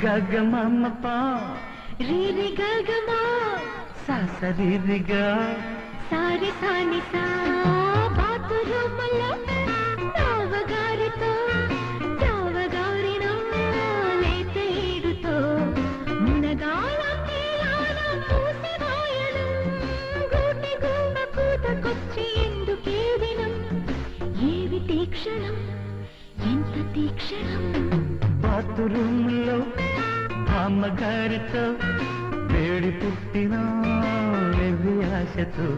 గగమమ్మప రీరి గగమా ససరిరిగా. సారి సాని సా బాతురూములో తావగారితో తావగారినో లేత ఏడుతో. మునగాళం నీలానం పూసివాయనం గూటి గుమ్మ కూతకొచ్చి ఎందుకే దినం ఏవి తీక్షణం? ఎంత తీక్షణం? బాత్రూంలో అమ్మగారితో వేడి పుట్టిన వెర్రి ఆశతో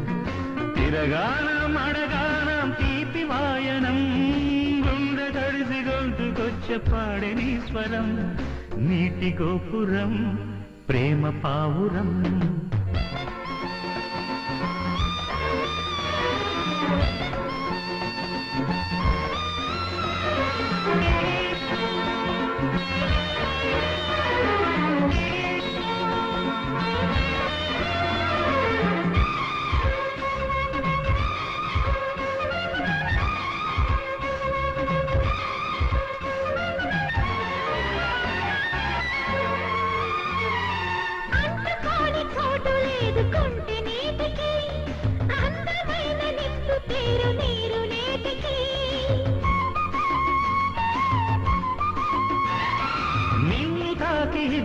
తిరగానం అడగానం తీపి వాయనం. గుండె తడిసి గొంతుకొచ్చే పాడని స్వరం నీటి గోపురం ప్రేమ పావురం.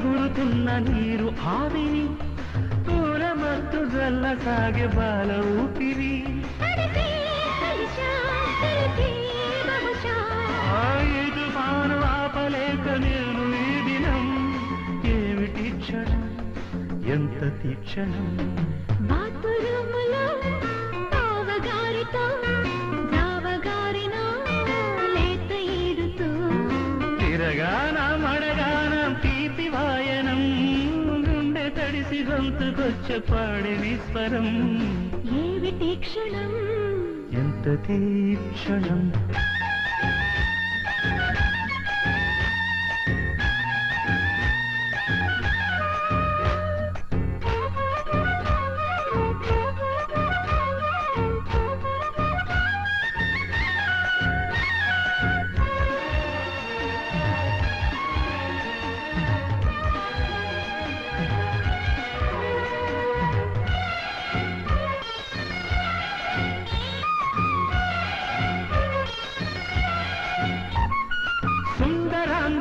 గురుతున్న నీరు ఆవిని. పూల మత్తు జల్ల సాగే బాల ఊపిరి. తడిసి కలిశా తెలిసి బహుశా ఆయుధు మాను ఆపలేక నేను ఈ దినం ఏమిటి క్షణం? ఎంత తీక్షణం? బాతురూములో తిరగానం గొంతుకొచ్చే పాడిని స్వరం. ఏమిటి క్షణం? ఎంత తీక్షణం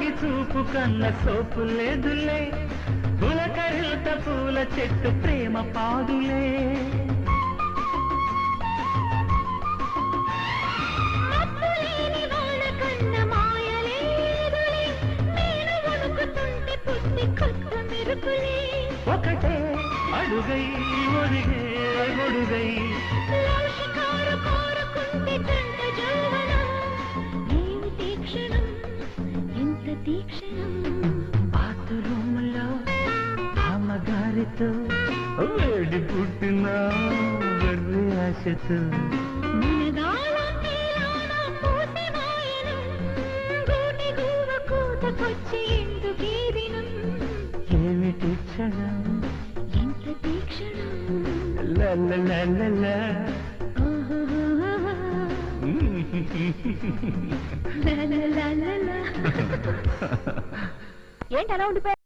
చూపు కన్న సోపు లేదులే. పులకరిత పూల చెట్టు ప్రేమ పాదులే. ఒకటే అడుగై ఒడిగే. గొడుగై అమ్మగారితో వేడి పుట్టిన వెర్రి ఆశతో. ఏమిటి క్షణం? ఎంత తీక్షణం. ఏంటి అలా ఉండిపోయా